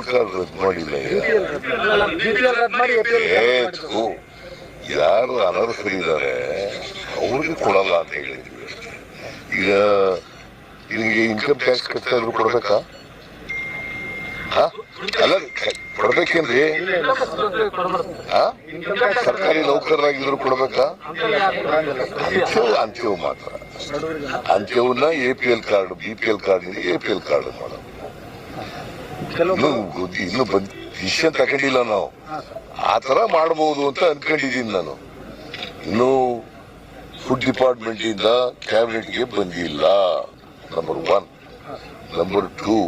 L card ರದ್ದು ಮಾಡಿಲ್ಲ ಈಗ. ಬಿಪಿಎಲ್ ರದ್ದು ಮಾಡಿ ಎಪಿಎಲ್ ಏ ಥು, ಯಾರು ಅನರ್ಹರಿದ್ದಾರೆ ಅವ್ರಿಗೆ ಕೊಡಲ್ಲ ಅಂತ ಹೇಳಿದ್ವಿ ಈಗ ನಿಮಗೆ ಇನ್ಕಮ್ ಟ್ಯಾಕ್ಸ್ ಕಟ್ತಾ ಇದ್ರು ಕೊಡ್ಬೇಕಾ ಹಾ? ಅಲ್ಲ ಕೊಡ್ಬೇಕೇನ್ರಿ? ಸರ್ಕಾರಿ ನೌಕರರಾಗಿದ್ರು ಕೊಡ್ಬೇಕಾ ಅಂತ್ಯವು ಅಂತ್ಯವು ಮಾತ್ರ ಅಂತ್ಯವನ್ನ A P L card B P L card A P L card ಮಾಡೋದು ಇನ್ನು ಇನ್ನು ಡಿಸಿಷನ್ ತಗೊಂಡಿಲ್ಲ ನಾವು. ಆ ತರ ಮಾಡಬಹುದು ಅಂತ ಅನ್ಕೊಂಡಿದ್ದೀನಿ ನಾನು. ಇನ್ನು ಫುಡ್ ಡಿಪಾರ್ಟ್ಮೆಂಟ್ ಇಂದ ಕ್ಯಾಬಿನೆಟ್ಗೆ ಬಂದಿಲ್ಲ. ನಂಬರ್ ಒನ್ ನಂಬರ್ ಟೂ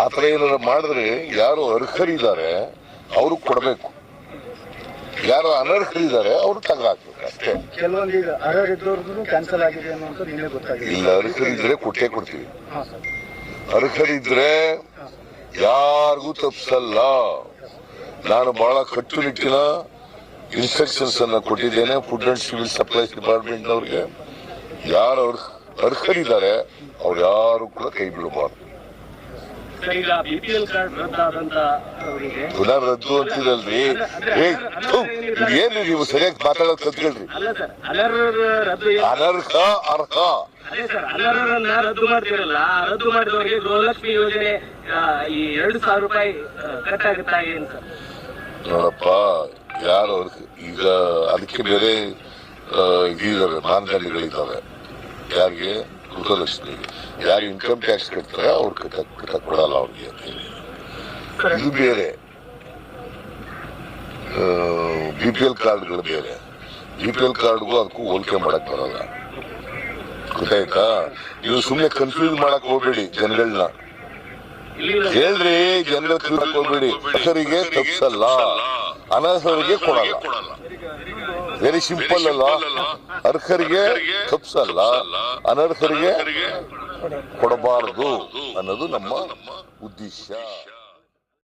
ಆ ತರ ಏನಾರ ಮಾಡಿದ್ರೆ ಯಾರು ಅರ್ಹರಿದ್ದಾರೆ ಅವರು ಕೊಡಬೇಕು. ಯಾರು ಅನರ್ಹರಿದ್ದಾರೆ ಅವರು ಅಷ್ಟೇ. ಅನ್ನೋಂಥ ನಿನ್ನೆ ಗೊತ್ತಾಗಿದೆ. ಇಲ್ಲ ಅರ್ಹರಿದ್ರೆ ಕೊಟ್ಟೇ ಕೊಡ್ತೀವಿ. ಅರ್ಹರಿದ್ರೆ ಯಾರಿಗೂ ತಪ್ಪಿಸಲ್ಲ ನಾನು ಬಹಳ ಕಟ್ಟುನಿಟ್ಟಿನ ಇನ್ಸ್ಟ್ರಕ್ಷನ್ಸ್ ಅನ್ನ ಕೊಟ್ಟಿದ್ದೇನೆ food and civil supplies department ಅವ್ರಿಗೆ ಯಾರು ಅವ್ರ ಅರ್ಹರಿದ್ದಾರೆ ಅವ್ರು ಯಾರು ಕೂಡ ಕೈ ಬಿಡಬಾರ್ದು. ಪುನಃ ರದ್ದು ಅಂತಿರಲ್ರಿ ಏ ಏನ್ರಿ ನೀವು ಸರಿಯಾಗಿ ಮಾತಾಡೋದು ಕಲ್ತ್ಕೊಳ್ರಿ ಅನರ್ಹ ಅರ್ಹ. ಅದೇ ಸರ್ ಅನರ್ಹರನ್ನ ರದ್ದು ಮಾಡ್ತಿರಲ್ಲ ರದ್ದು ಮಾಡಿದವರಿಗೆ ಗೃಹಲಕ್ಷ್ಮಿ ಯೋಜನೆ ಈ ಎರಡು ಸಾವಿರ ರೂಪಾಯಿ ಕಟ್ ಆಗುತ್ತಾ ಏನ್ ಸರ್? ನೋಡಪ್ಪ ಯಾರು ಈಗ ಅದಕ್ಕೆ ಬೇರೆ ಆ, ಇದಿದಾವೆ ಮಾನದಂಡಗಳಿದ್ದಾವೆ. ಯಾರಿಗೆ? ಗೃಹಲಕ್ಷ್ಮಿಗೆ. ಯಾರು ಇನ್ಕಮ್ ಟ್ಯಾಕ್ಸ್ ಕಟ್ತಾರೆ ಅವ್ರು ಕಟ್ಟ ಕಟ್ಟಕ್ ಕೊಡಲ್ಲ ಅವ್ರಿಗೆ ಇದು ಬೇರೆ. ಬಿ ಪಿ ಎಲ್ ಕಾರ್ಡ್ಗಳು ಬೇರೆ. ಬಿ ಪಿ ಎಲ್ ಕಾರ್ಡ್ಗೂ ಅದಕ್ಕೂ ಹೋಲಿಕೆ ಮಾಡಕ್ ಬರಲ್ಲ. ಗೊತ್ತಾಯ್ತಾ ನೀವು ಸುಮ್ಮನೆ ಕನ್ಫ್ಯೂಸ್ ಮಾಡಕ್ ಹೋಗ್ಬೇಡಿ ಜನಗಳನ್ನ ಹೇಳ್ರಿ ಜನರ ಕನ್ಫ್ಯೂಸ್ ಹೋಗ್ಬೇಡಿ. ಅರ್ಹರಿಗೆ ತಪ್ಸಲ್ಲ. ಅನರ್ಹರಿಗೆ ಕೊಡಲ್ಲ. ವೆರಿ ಸಿಂಪಲ್ ಅಲ್ಲ. ಅರ್ಹರಿಗೆ ತಪ್ಸಲ್ಲ. ಅನರ್ಹರಿಗೆ ಕೊಡಬಾರದು ಅನ್ನೋದು ನಮ್ಮ ಉದ್ದೇಶ.